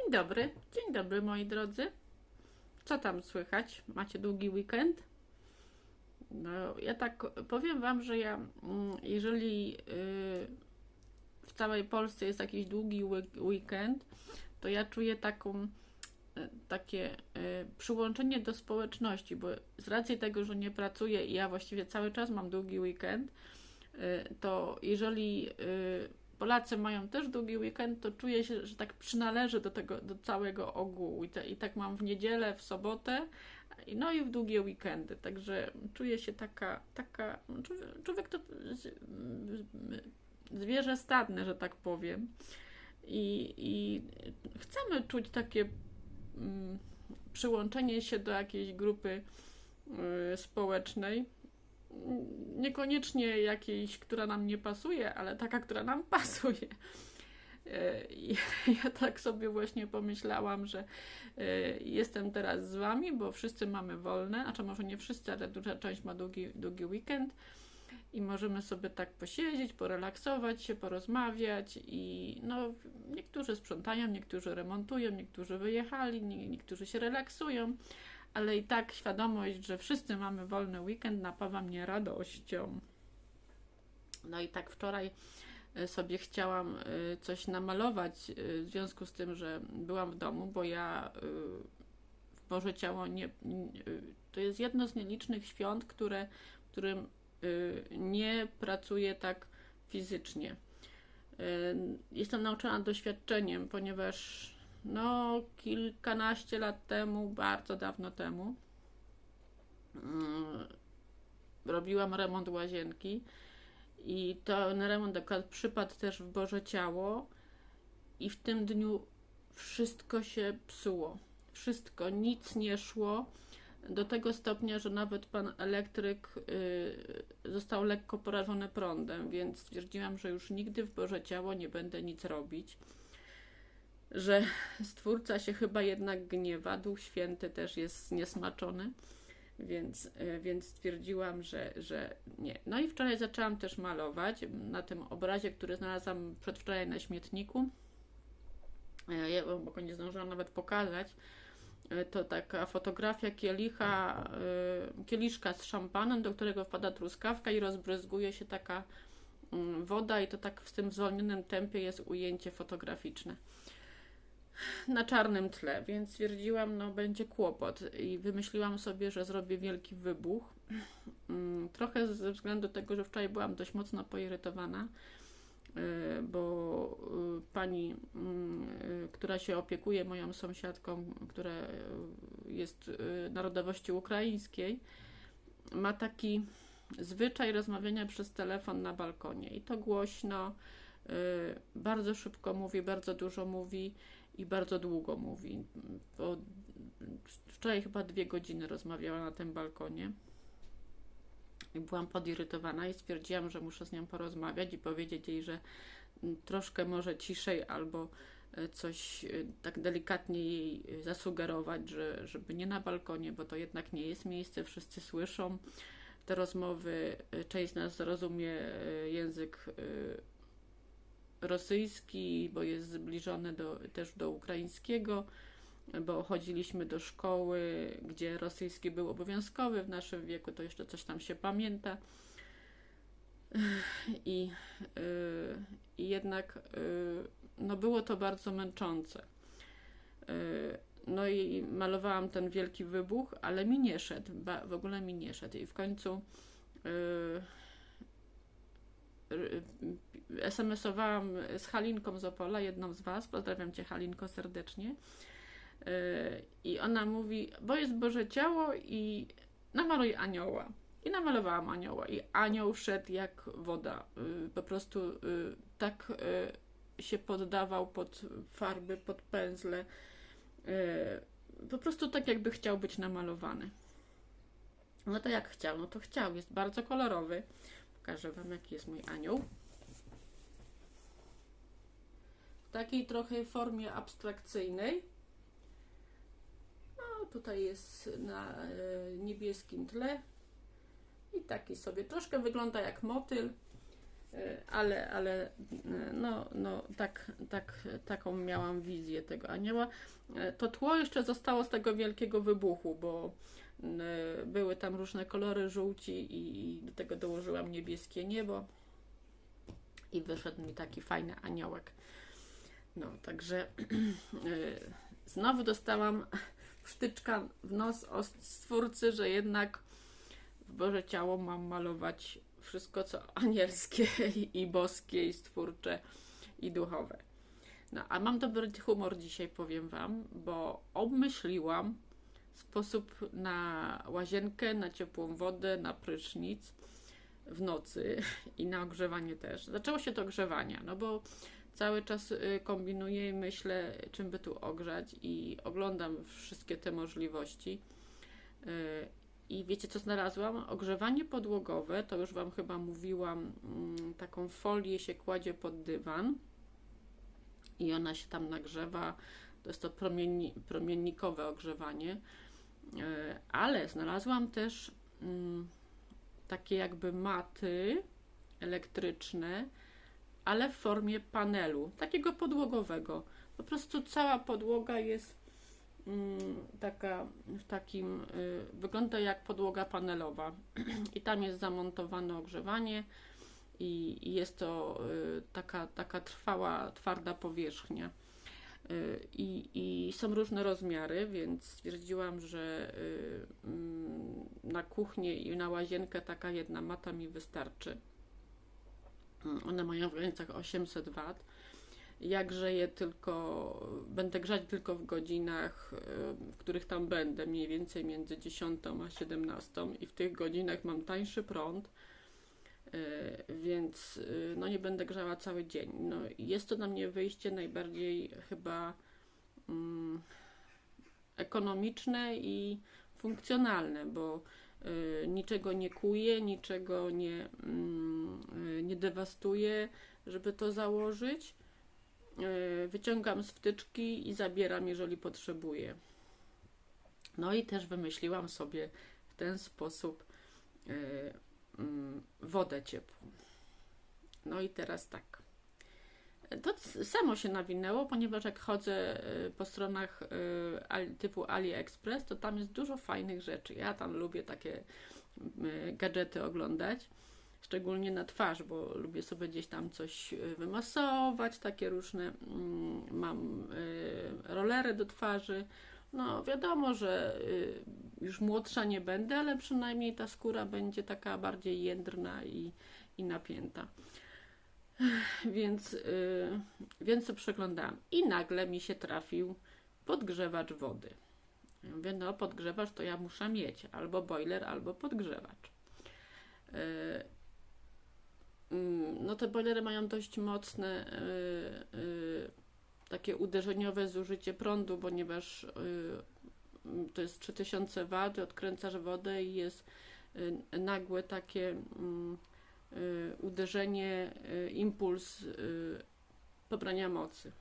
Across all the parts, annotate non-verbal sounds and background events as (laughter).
Dzień dobry, dzień dobry moi drodzy. Co tam słychać? Macie długi weekend? No, ja tak powiem Wam, że ja, mm, jeżeli yy, w całej Polsce jest jakiś długi weekend, to ja czuję taką, y, takie y, przyłączenie do społeczności, bo z racji tego, że nie pracuję i ja właściwie cały czas mam długi weekend, y, to jeżeli y, Polacy mają też długi weekend, to czuję się, że tak przynależę do tego, do całego ogółu i, te, i tak mam w niedzielę, w sobotę, no i w długie weekendy, także czuję się taka, taka, człowiek, to zwierzę stadne, że tak powiem. I, i chcemy czuć takie mm, przyłączenie się do jakiejś grupy y, społecznej, niekoniecznie jakiejś, która nam nie pasuje, ale taka, która nam (laughs) pasuje. E, (laughs) ja tak sobie właśnie pomyślałam, że e, jestem teraz z Wami, bo wszyscy mamy wolne, a czy może nie wszyscy, ale duża część ma długi, długi weekend i możemy sobie tak posiedzieć, porelaksować się, porozmawiać i no, niektórzy sprzątają, niektórzy remontują, niektórzy wyjechali, nie- niektórzy się relaksują, ale i tak świadomość, że wszyscy mamy wolny weekend napawa mnie radością. No i tak wczoraj e, sobie chciałam e, coś namalować e, w związku z tym, że byłam w domu, bo ja w Boże Ciało nie, to jest jedno z nielicznych świąt, które, w którym nie pracuję tak fizycznie. Jestem nauczona doświadczeniem, ponieważ no, kilkanaście lat temu, bardzo dawno temu, mm, robiłam remont łazienki i ten remont akurat przypadł też w Boże Ciało i w tym dniu wszystko się psuło. Wszystko, nic nie szło do tego stopnia, że nawet pan elektryk y, został lekko porażony prądem, więc stwierdziłam, że już nigdy w Boże Ciało nie będę nic robić. Że Stwórca się chyba jednak gniewa, Duch Święty też jest niesmaczony, więc, y, więc stwierdziłam, że, że nie. No i wczoraj zaczęłam też malować na tym obrazie, który znalazłam przedwczoraj na śmietniku. E, Ja bo go nie zdążyłam nawet pokazać. E, To taka fotografia kielicha, kieliszka z szampanem, do którego wpada truskawka i rozbryzguje się taka mm, woda i to tak w tym zwolnionym tempie jest ujęcie fotograficzne na czarnym tle, więc stwierdziłam, no będzie kłopot i wymyśliłam sobie, że zrobię wielki wybuch. Mm, Trochę ze względu tego, że wczoraj byłam dość mocno poirytowana, y, bo y, pani, mm, y, która się opiekuje moją sąsiadką, która jest narodowości ukraińskiej, ma taki zwyczaj rozmawiania przez telefon na balkonie i to głośno, bardzo szybko mówi, bardzo dużo mówi i bardzo długo mówi. Bo wczoraj chyba dwie godziny rozmawiała na tym balkonie. I byłam podirytowana i stwierdziłam, że muszę z nią porozmawiać i powiedzieć jej, że troszkę może ciszej albo e, coś e, tak delikatnie jej zasugerować, że, żeby nie na balkonie, bo to jednak nie jest miejsce, wszyscy słyszą te rozmowy. E, Część z nas zrozumie język rosyjski, bo jest zbliżony do, też do ukraińskiego, bo chodziliśmy do szkoły, gdzie rosyjski był obowiązkowy w naszym wieku, to jeszcze coś tam się pamięta. I, yy, i jednak yy, no było to bardzo męczące. Yy, no i malowałam ten wielki wybuch, ale mi nie szedł, w ogóle mi nie szedł. I w końcu y, SMS-owałam z Halinką z Opola, jedną z Was, pozdrawiam Cię Halinko serdecznie. Yy, I ona mówi, bo jest Boże Ciało i namaluj anioła. I namalowałam anioła i anioł szedł jak woda. Yy, Po prostu yy, tak się poddawał pod farby, pod pędzle. Po prostu tak jakby chciał być namalowany. No to jak chciał? No to chciał. Jest bardzo kolorowy. Pokażę Wam, jaki jest mój anioł. W takiej trochę formie abstrakcyjnej. No, tutaj jest na e, niebieskim tle. I taki sobie troszkę wygląda jak motyl. E, ale, ale e, no, no tak, tak, taką miałam wizję tego anioła. To tło jeszcze zostało z tego wielkiego wybuchu, bo były tam różne kolory żółci i do tego dołożyłam niebieskie niebo i wyszedł mi taki fajny aniołek. No, także (clears throat) znowu dostałam wtyczka w nos od stwórcy, że jednak w Boże Ciało mam malować wszystko, co (laughs) anielskie i boskie, i stwórcze, i duchowe. No, a mam dobry humor dzisiaj, powiem Wam, bo obmyśliłam sposób na łazienkę, na ciepłą wodę, na prysznic w nocy i na ogrzewanie też. Zaczęło się to ogrzewania, no bo cały czas y, kombinuję i myślę, czym by tu ogrzać i oglądam wszystkie te możliwości. Y, I wiecie, co znalazłam? Ogrzewanie podłogowe, to już Wam chyba mówiłam, mm, taką folię się kładzie pod dywan i ona się tam nagrzewa. To jest to promienni, promiennikowe ogrzewanie. Y, ale znalazłam też mm, takie jakby maty elektryczne, ale w formie panelu, takiego podłogowego. Po prostu cała podłoga jest mm, taka w takim, y, wygląda jak podłoga panelowa (clears throat) i tam jest zamontowane ogrzewanie i, i jest to y, taka, taka trwała, twarda powierzchnia. Y, I, I, są różne rozmiary, więc stwierdziłam, że y, mm, na kuchnię i na łazienkę taka jedna mata mi wystarczy. One mają w granicach 800 W. Jak grzeję tylko, będę grzać tylko w godzinach, w których tam będę, mniej więcej między 10 a 17 i w tych godzinach mam tańszy prąd, więc e, no nie będę grzała cały dzień. No, jest to na mnie wyjście najbardziej chyba mm, ekonomiczne i funkcjonalne, bo Y, niczego nie kuje, niczego nie, y, nie dewastuje, żeby to założyć. Wyciągam z wtyczki i zabieram, jeżeli potrzebuję. No i też wymyśliłam sobie w ten sposób wodę ciepłą. No i teraz tak. To samo się nawinęło, ponieważ jak chodzę y, po stronach y, typu AliExpress, to tam jest dużo fajnych rzeczy. Ja tam lubię takie y, gadżety oglądać, szczególnie na twarz, bo lubię sobie gdzieś tam coś wymasować, takie różne. Mm, mam rolery do twarzy. No, wiadomo, że już młodsza nie będę, ale przynajmniej ta skóra będzie taka bardziej jędrna i, i napięta. Więc, yy, więc to przeglądałam. I nagle mi się trafił podgrzewacz wody. Ja mówię, no podgrzewacz to ja muszę mieć. Albo boiler, albo podgrzewacz. Yy, no te boilery mają dość mocne yy, yy, takie uderzeniowe zużycie prądu, ponieważ yy, to jest 3000 W, odkręcasz wodę i jest nagłe takie mm, Y, uderzenie, y, impuls y, pobrania mocy.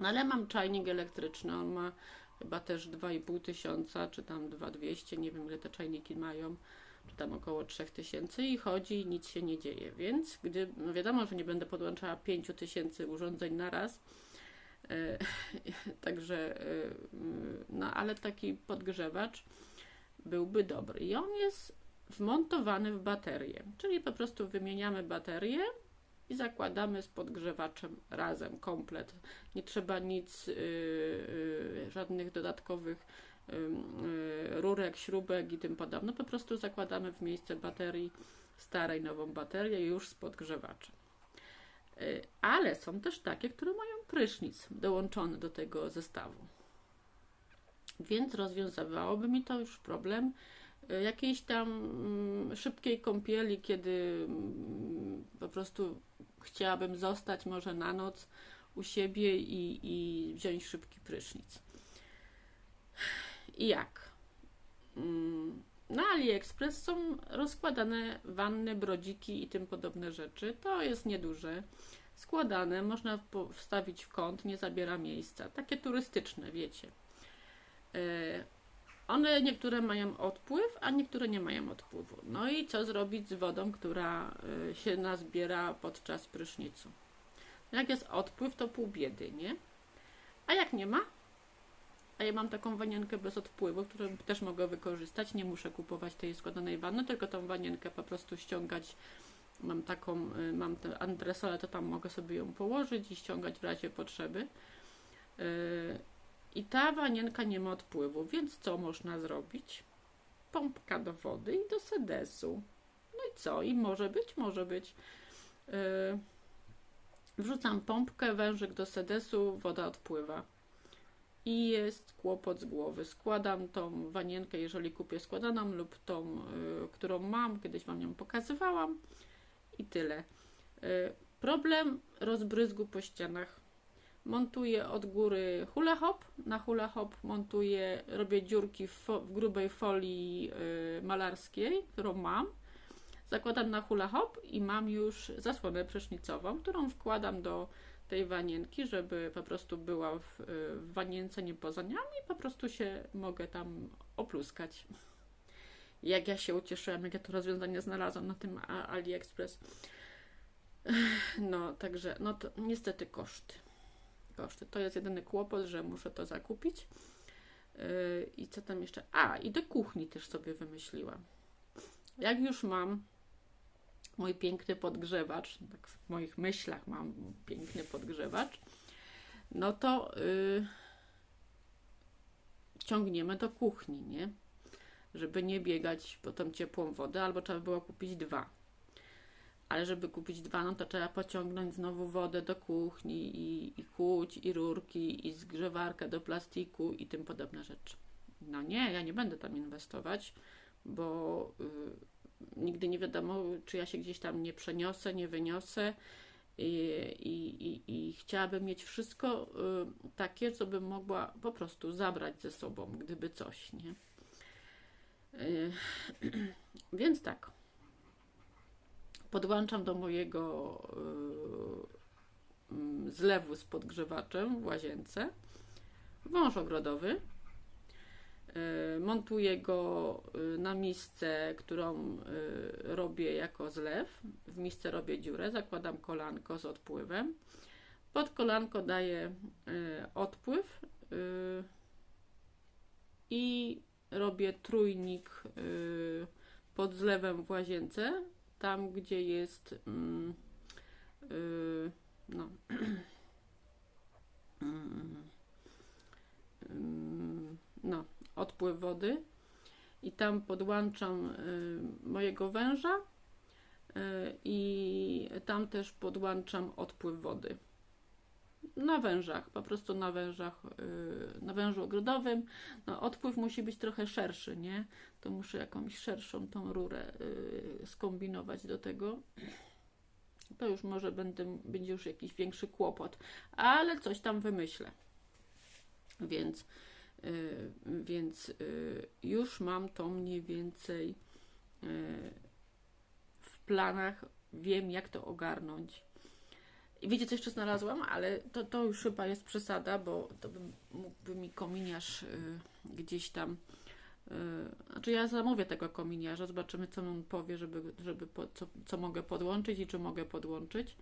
No ale mam czajnik elektryczny, on ma chyba też 2,5 tysiąca, czy tam 2,200, nie wiem ile te czajniki mają, czy tam około 3000 i chodzi i nic się nie dzieje. Więc gdy, no wiadomo, że nie będę podłączała 5000 urządzeń na raz, (laughs) także, no ale taki podgrzewacz byłby dobry. I on jest wmontowany w baterię. Czyli po prostu wymieniamy baterię i zakładamy z podgrzewaczem razem, komplet. Nie trzeba nic, yy, yy, żadnych dodatkowych yy, rurek, śrubek i tym podobne. Po prostu zakładamy w miejsce baterii starej, nową baterię już z podgrzewaczem. Y, ale są też takie, które mają prysznic dołączony do tego zestawu. Więc rozwiązywałoby mi to już problem jakiejś tam mm, szybkiej kąpieli, kiedy mm, po prostu chciałabym zostać może na noc u siebie i, i wziąć szybki prysznic. I jak? Mm, na AliExpress są rozkładane wanny, brodziki i tym podobne rzeczy. To jest nieduże. Składane, można wstawić w kąt, nie zabiera miejsca. Takie turystyczne, wiecie. E, one niektóre mają odpływ, a niektóre nie mają odpływu. No i co zrobić z wodą, która y, się nazbiera podczas prysznicu? Jak jest odpływ, to pół biedy, nie? A jak nie ma? A ja mam taką wanienkę bez odpływu, którą też mogę wykorzystać. Nie muszę kupować tej składanej wanny, tylko tą wanienkę po prostu ściągać. Mam taką, y, mam tę antresolę, to tam mogę sobie ją położyć i ściągać w razie potrzeby. Yy, I ta wanienka nie ma odpływu, więc co można zrobić? Pompka do wody i do sedesu. No i co? I może być, może być. Yy, Wrzucam pompkę, wężyk do sedesu, woda odpływa. I jest kłopot z głowy. Składam tą wanienkę, jeżeli kupię składaną, lub tą, y, którą mam, kiedyś Wam ją pokazywałam. I tyle. Y, problem rozbryzgu po ścianach. Montuję od góry hula hop. Na hula hop montuję, robię dziurki w, w grubej folii y, malarskiej, którą mam. Zakładam na hula hop i mam już zasłonę prysznicową, którą wkładam do tej wanienki, żeby po prostu była w, w wanience nie poza nią i po prostu się mogę tam opluskać. Jak ja się ucieszyłam, jak ja to rozwiązanie znalazłam na tym AliExpress. (sighs) No, także, no to niestety koszty. Koszty. To jest jedyny kłopot, że muszę to zakupić. Yy, I co tam jeszcze? A, i do kuchni też sobie wymyśliłam. Jak już mam mój piękny podgrzewacz, tak w moich myślach mam piękny podgrzewacz, no to yy, ciągniemy do kuchni, nie? Żeby nie biegać po tą ciepłą wodę, albo trzeba było kupić dwa. Ale żeby kupić dwa, no to trzeba pociągnąć znowu wodę do kuchni i, i i rurki, i zgrzewarkę do plastiku i tym podobne rzeczy. No nie, ja nie będę tam inwestować, bo yy, nigdy nie wiadomo, czy ja się gdzieś tam nie przeniosę, nie wyniosę. I, i, i, i chciałabym mieć wszystko y, takie, co bym mogła po prostu zabrać ze sobą, gdyby coś, nie? Y, (clears throat) więc tak. Podłączam do mojego y, mm, zlewu z podgrzewaczem w łazience wąż ogrodowy. Y, Montuję go na misce, którą robię jako zlew. W misce robię dziurę, zakładam kolanko z odpływem. Pod kolanko daję odpływ i robię trójnik y, pod zlewem w łazience, tam gdzie jest mm, y, no, (clears throat) Mm, no, odpływ wody i tam podłączam y, mojego węża i tam też podłączam odpływ wody. Na wężach, po prostu na wężach, y, na wężu ogrodowym. No, odpływ musi być trochę szerszy, nie? To muszę jakąś szerszą tą rurę y, skombinować do tego. To już może będę, będzie już jakiś większy kłopot, ale coś tam wymyślę. Więc Y, Więc już mam to mniej więcej w planach, wiem jak to ogarnąć. I wiecie, co jeszcze znalazłam, ale to, to już chyba jest przesada, bo to by, mógłby mi kominiarz gdzieś tam. Znaczy, ja zamówię tego kominiarza, zobaczymy, co on powie, żeby, żeby po, co, co mogę podłączyć i czy mogę podłączyć.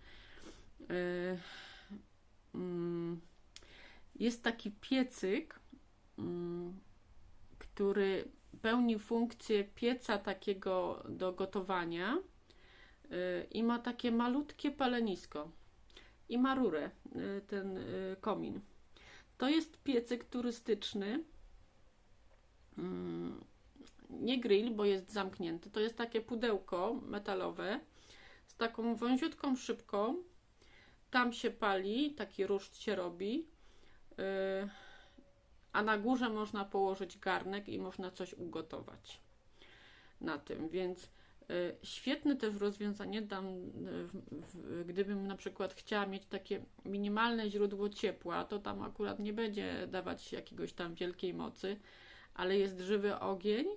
Mm, Jest taki piecyk, mm, który pełni funkcję pieca takiego do gotowania y, i ma takie malutkie palenisko i ma rurę y, ten y, komin. To jest piecyk turystyczny. Mm, Nie grill, bo jest zamknięty. To jest takie pudełko metalowe z taką wąziutką szybką. Tam się pali, taki ruszt się robi. Yy, a na górze można położyć garnek i można coś ugotować na tym, więc y, świetne też rozwiązanie dam, w, gdybym na przykład chciała mieć takie minimalne źródło ciepła, to tam akurat nie będzie dawać jakiegoś tam wielkiej mocy, ale jest żywy ogień y,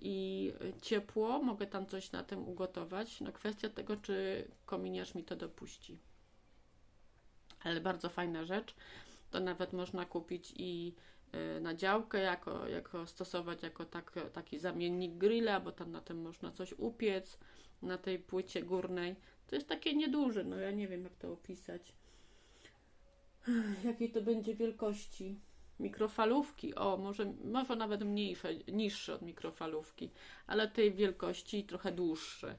i ciepło, mogę tam coś na tym ugotować. No kwestia tego, czy kominiarz mi to dopuści. Ale bardzo fajna rzecz to nawet można kupić i na działkę, jako, jako stosować jako tak, taki zamiennik grilla, bo tam na tym można coś upiec, na tej płycie górnej. To jest takie nieduże, no ja nie wiem jak to opisać. Jakiej to będzie wielkości? Mikrofalówki, o, może, może nawet mniejsze, niższe od mikrofalówki, ale tej wielkości trochę dłuższe.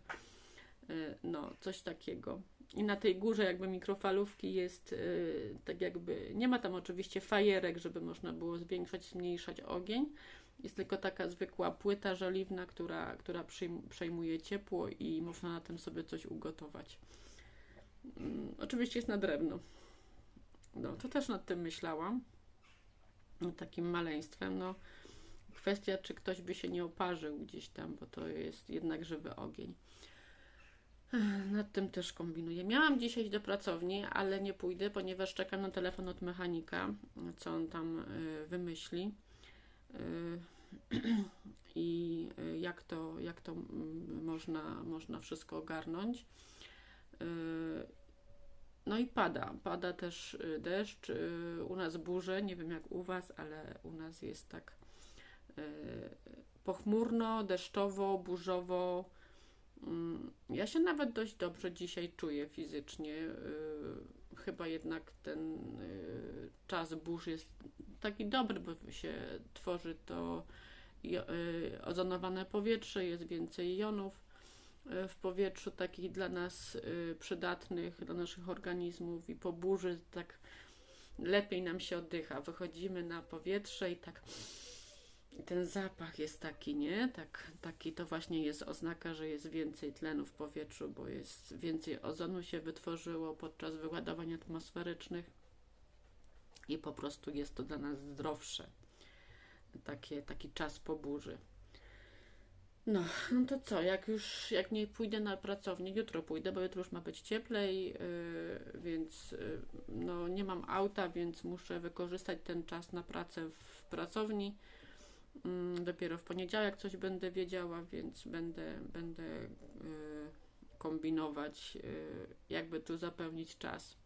Y, No, coś takiego. I na tej górze jakby mikrofalówki jest y, tak jakby, nie ma tam oczywiście fajerek, żeby można było zwiększać, zmniejszać ogień. Jest tylko taka zwykła płyta żeliwna, która, która przejmuje ciepło i można na tym sobie coś ugotować. Mm, oczywiście jest na drewno. No, to też nad tym myślałam. Takim maleństwem. No, kwestia, czy ktoś by się nie oparzył gdzieś tam, bo to jest jednak żywy ogień. Nad tym też kombinuję. Miałam dzisiaj do pracowni, ale nie pójdę, ponieważ czekam na telefon od mechanika, co on tam y, wymyśli. Y, (clears throat) I y, jak to, jak to mm, można, można wszystko ogarnąć. No i pada, pada też deszcz, u nas burze, nie wiem jak u Was, ale u nas jest tak pochmurno, deszczowo, burzowo. Mm, Ja się nawet dość dobrze dzisiaj czuję fizycznie. y, Chyba jednak ten y, czas burz jest taki dobry, bo się tworzy to y, ozonowane powietrze, jest więcej jonów w powietrzu, takich dla nas przydatnych, dla naszych organizmów i po burzy tak lepiej nam się oddycha. Wychodzimy na powietrze i tak ten zapach jest taki, nie? Tak, taki to właśnie jest oznaka, że jest więcej tlenu w powietrzu, bo jest więcej ozonu się wytworzyło podczas wyładowań atmosferycznych i po prostu jest to dla nas zdrowsze. Takie, taki czas po burzy. No, no to co, jak już, jak nie pójdę na pracownię, jutro pójdę, bo jutro już ma być cieplej, yy, więc yy, no, nie mam auta, więc muszę wykorzystać ten czas na pracę w pracowni. Mm, Dopiero w poniedziałek coś będę wiedziała, więc będę, będę y, kombinować, y, jakby tu zapełnić czas.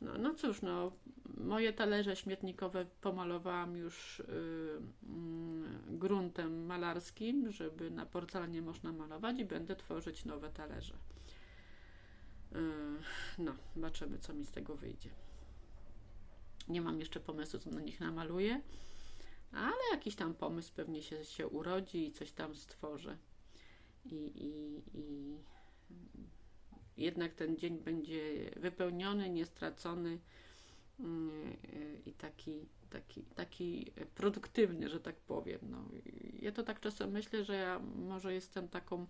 No, no cóż, no, moje talerze śmietnikowe pomalowałam już y, mm, gruntem malarskim, żeby na porcelanie można malować i będę tworzyć nowe talerze. No, zobaczymy, co mi z tego wyjdzie. Nie mam jeszcze pomysłu, co na nich namaluję. Ale jakiś tam pomysł pewnie się, się urodzi i coś tam stworzę. I, i, I jednak ten dzień będzie wypełniony, niestracony mm, i taki, taki, taki produktywny, że tak powiem. No, ja to tak czasem myślę, że ja może jestem taką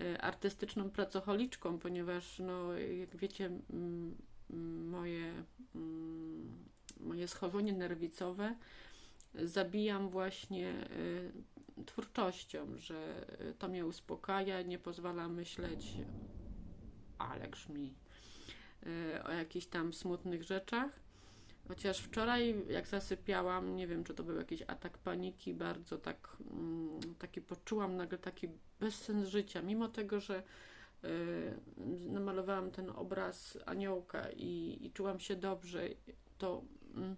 e, artystyczną pracocholiczką, ponieważ no, jak wiecie, moje, moje schorzenie nerwicowe zabijam właśnie y, twórczością, że y, to mnie uspokaja, nie pozwala myśleć, ale grzmi, y, o jakichś tam smutnych rzeczach. Chociaż wczoraj, jak zasypiałam, nie wiem, czy to był jakiś atak paniki, bardzo tak, mm, taki poczułam nagle taki bezsens życia, mimo tego, że namalowałam ten obraz aniołka i, i czułam się dobrze, to mm,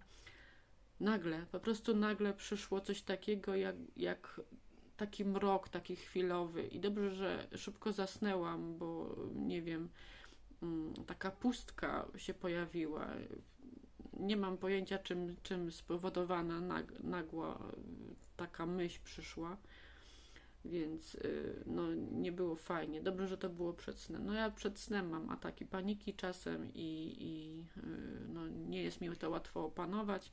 nagle, po prostu nagle przyszło coś takiego jak, jak taki mrok, taki chwilowy. I dobrze, że szybko zasnęłam, bo nie wiem, mm, taka pustka się pojawiła. Nie mam pojęcia, czym, czym spowodowana nag, nagła taka myśl przyszła. Więc y, no, nie było fajnie. Dobrze, że to było przed snem. No ja przed snem mam ataki paniki czasem i, i y, no, nie jest mi to łatwo opanować.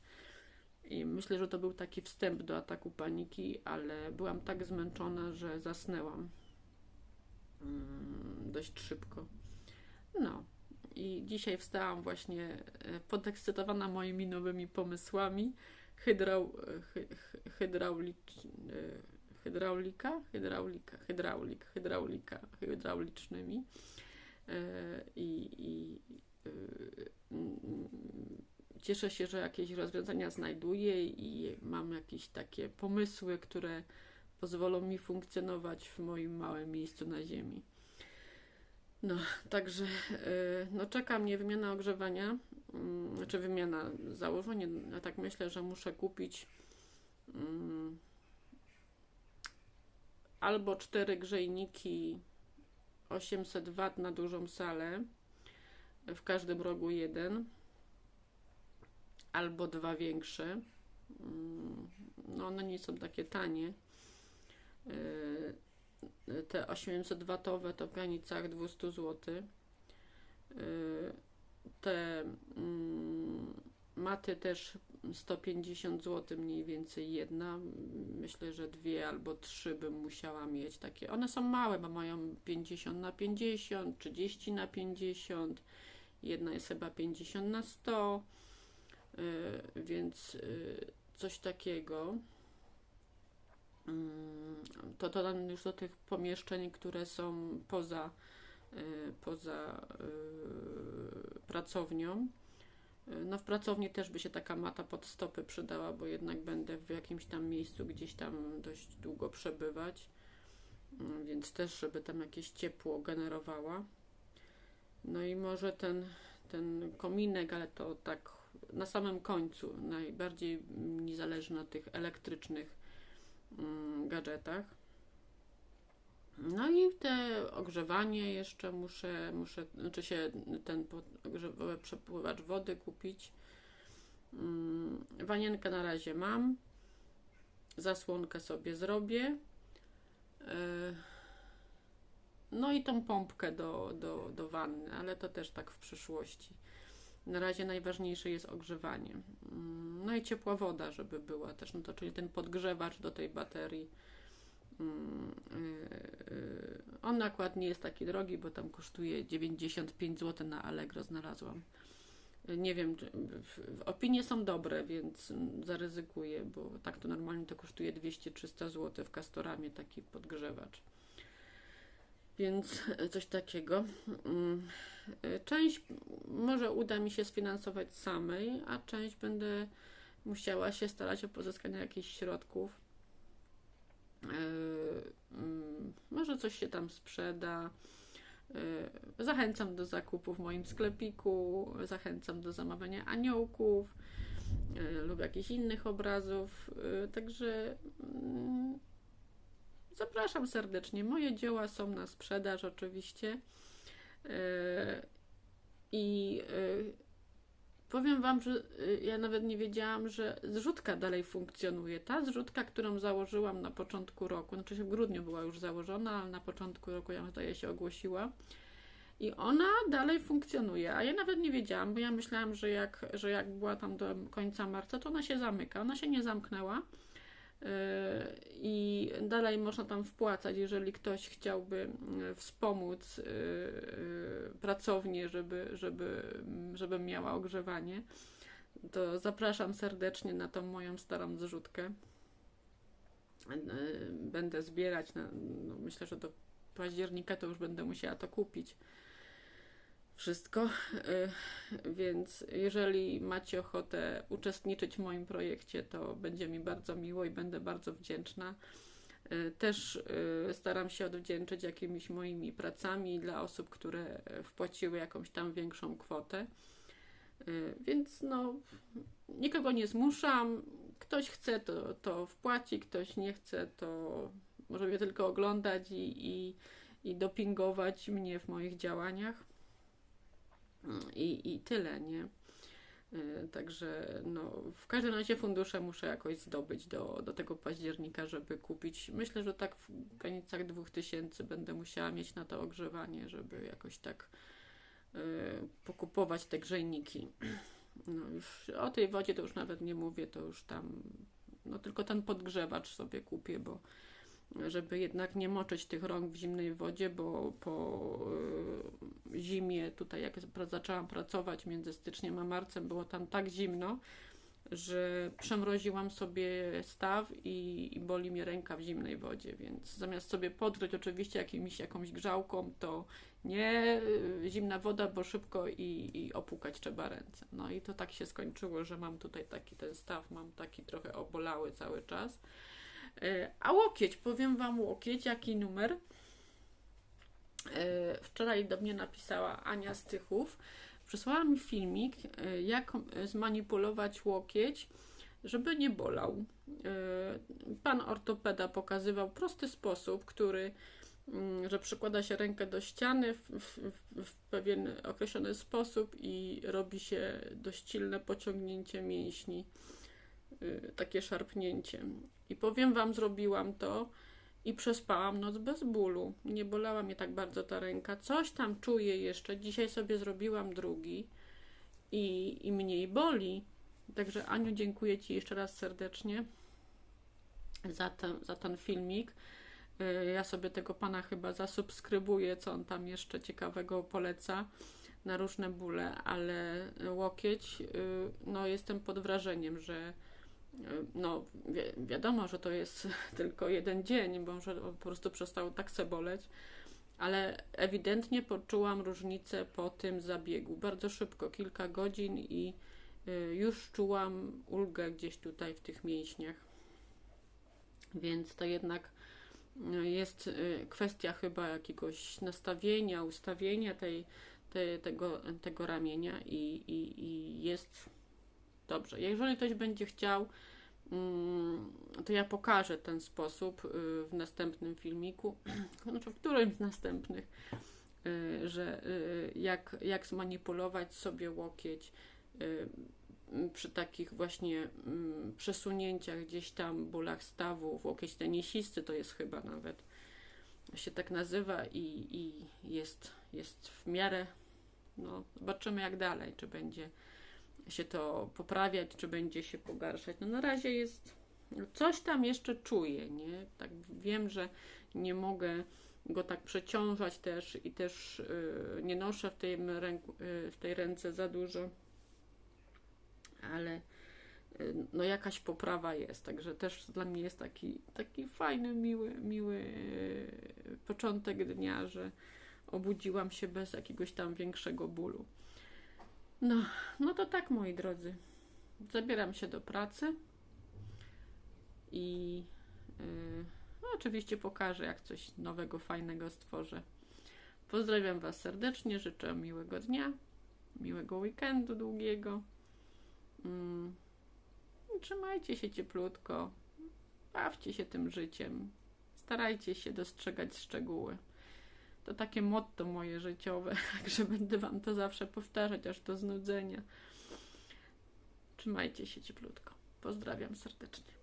I myślę, że to był taki wstęp do ataku paniki, ale byłam tak zmęczona, że zasnęłam mm, dość szybko. No i dzisiaj wstałam właśnie e, podekscytowana moimi nowymi pomysłami hydrau, hy, hy, hydraulicz, e, hydraulika, hydraulika, hydraulik, hydraulika, hydraulicznymi E, i, i cieszę się, że jakieś rozwiązania znajduję i mam jakieś takie pomysły, które pozwolą mi funkcjonować w moim małym miejscu na ziemi. No, także y, no, czeka mnie wymiana ogrzewania. mm, znaczy wymiana, założenie. Ja tak myślę, że muszę kupić mm, albo cztery grzejniki 800 W na dużą salę, w każdym rogu jeden, albo dwa większe. Mm, No one nie są takie tanie. Yy, Te 800 watowe to w granicach 200 zł. Yy, Te mm, maty też 150 zł mniej więcej jedna. Myślę, że dwie albo trzy bym musiała mieć takie. One są małe, bo mają 50 na 50, 30 na 50. Jedna jest chyba 50 na 100. Yy, więc yy, coś takiego. Mm, To tam już do tych pomieszczeń, które są poza, yy, poza pracownią. No w pracowni też by się taka mata pod stopy przydała, bo jednak będę w jakimś tam miejscu gdzieś tam dość długo przebywać, Yy, więc też, żeby tam jakieś ciepło generowała. No i może ten, ten kominek, ale to tak na samym końcu. Najbardziej mi zależy na tych elektrycznych mm, gadżetach. No i te ogrzewanie jeszcze muszę, muszę, znaczy się ten ogrzewa- przepływacz wody kupić. Mm, Wanienkę na razie mam. Zasłonkę sobie zrobię. E, No i tą pompkę do, do, do wanny, ale to też tak w przyszłości. Na razie najważniejsze jest ogrzewanie. Mm, No i ciepła woda, żeby była też, no to czyli ten podgrzewacz do tej baterii. Mm, yy, yy, On akurat nie jest taki drogi, bo tam kosztuje 95 zł na Allegro znalazłam. Nie wiem, opinie są dobre, więc zaryzykuję, bo tak to normalnie to kosztuje 200-300 zł w Castoramie taki podgrzewacz. Więc coś takiego. Mm, e, Część może uda mi się sfinansować samej, a część będę musiała się starać o pozyskanie jakichś środków. E, mm, Może coś się tam sprzeda. E, Zachęcam do zakupu w moim sklepiku, zachęcam do zamawiania aniołków lub jakichś innych obrazów. Także mm, zapraszam serdecznie. Moje dzieła są na sprzedaż oczywiście. E, I e, powiem Wam, że e, ja nawet nie wiedziałam, że zrzutka dalej funkcjonuje. Ta zrzutka, którą założyłam na początku roku, znaczy się w grudniu była już założona, ale na początku roku ja zdaje się ogłosiła. I ona dalej funkcjonuje, a ja nawet nie wiedziałam, bo ja myślałam, że jak, że jak była tam do końca marca, to ona się zamyka. Ona się nie zamknęła. Yy, I dalej można tam wpłacać, jeżeli ktoś chciałby yy, wspomóc yy, yy, pracownię, żeby, żeby, żeby miała ogrzewanie, to zapraszam serdecznie na tą moją starą zrzutkę. Będę zbierać, na, no myślę, że do października to już będę musiała to kupić. Wszystko, yy, więc jeżeli macie ochotę uczestniczyć w moim projekcie, to będzie mi bardzo miło i będę bardzo wdzięczna. Yy, Też yy, staram się odwdzięczyć jakimiś moimi pracami dla osób, które wpłaciły jakąś tam większą kwotę. Więc no, nikogo nie zmuszam. Ktoś chce, to, to wpłaci, ktoś nie chce, to może mnie tylko oglądać i, i, i dopingować mnie w moich działaniach. I, i tyle, nie? Y, Także no, w każdym razie fundusze muszę jakoś zdobyć do, do tego października, żeby kupić. Myślę, że tak w granicach 2000 będę musiała mieć na to ogrzewanie, żeby jakoś tak y, pokupować te grzejniki. No już o tej wodzie to już nawet nie mówię, to już tam, no tylko ten podgrzewacz sobie kupię, bo żeby jednak nie moczyć tych rąk w zimnej wodzie, bo po y, zimie tutaj jak zaczęłam pracować między styczniem a marcem było tam tak zimno, że przemroziłam sobie staw i, i boli mnie ręka w zimnej wodzie, więc zamiast sobie podgrzeć oczywiście jakimś, jakąś grzałką, to nie y, zimna woda, bo szybko i, i opłukać trzeba ręce. No i to tak się skończyło, że mam tutaj taki ten staw, mam taki trochę obolały cały czas. E, A łokieć, powiem Wam łokieć, jaki numer? E, Wczoraj do mnie napisała Ania Stychów, przysłała mi filmik, y, jak zmanipulować łokieć, żeby nie bolał. Pan ortopeda pokazywał prosty sposób, który, mm, że przykłada się rękę do ściany w, w, w pewien określony sposób i robi się dość silne pociągnięcie mięśni, takie szarpnięcie. I powiem Wam, zrobiłam to i przespałam noc bez bólu. Nie bolała mnie tak bardzo ta ręka. Coś tam czuję jeszcze. Dzisiaj sobie zrobiłam drugi i, i mniej boli. Także Aniu, dziękuję Ci jeszcze raz serdecznie za ten, za ten filmik. Y, Ja sobie tego pana chyba zasubskrybuję, co on tam jeszcze ciekawego poleca na różne bóle, ale łokieć, y, no jestem pod wrażeniem, że y, no wi wiadomo, że to jest (laughs) tylko jeden dzień, bo że po prostu przestało tak se boleć, ale ewidentnie poczułam różnicę po tym zabiegu. Bardzo szybko, kilka godzin i y, już czułam ulgę gdzieś tutaj w tych mięśniach. Więc to jednak y, jest y, kwestia chyba jakiegoś nastawienia, ustawienia tej, tej, tego, tego ramienia i, i, i jest dobrze. Jeżeli ktoś będzie chciał, mm, to ja pokażę ten sposób y, w następnym filmiku, (clears throat) znaczy w którymś z następnych, y, że y, jak, jak zmanipulować sobie łokieć przy takich właśnie mm, przesunięciach gdzieś tam, bólach stawów, łokieć tenisisty to jest chyba nawet, się tak nazywa i, i jest, jest w miarę, no zobaczymy jak dalej, czy będzie się to poprawiać, czy będzie się pogarszać. No na razie jest, coś tam jeszcze czuję, nie? Tak wiem, że nie mogę go tak przeciążać też i też y, nie noszę w tej, ręku, y, w tej ręce za dużo, ale y, no jakaś poprawa jest, także też dla mnie jest taki, taki fajny, miły, miły y, początek dnia, że obudziłam się bez jakiegoś tam większego bólu. No, no to tak, moi drodzy. Zabieram się do pracy i yy, no, oczywiście pokażę, jak coś nowego, fajnego stworzę. Pozdrawiam Was serdecznie, życzę miłego dnia, miłego weekendu długiego. Mm, trzymajcie się cieplutko, bawcie się tym życiem, starajcie się dostrzegać szczegóły. To takie motto moje życiowe, (laughs) także będę Wam to zawsze powtarzać, aż do znudzenia. Trzymajcie się cieplutko. Pozdrawiam serdecznie.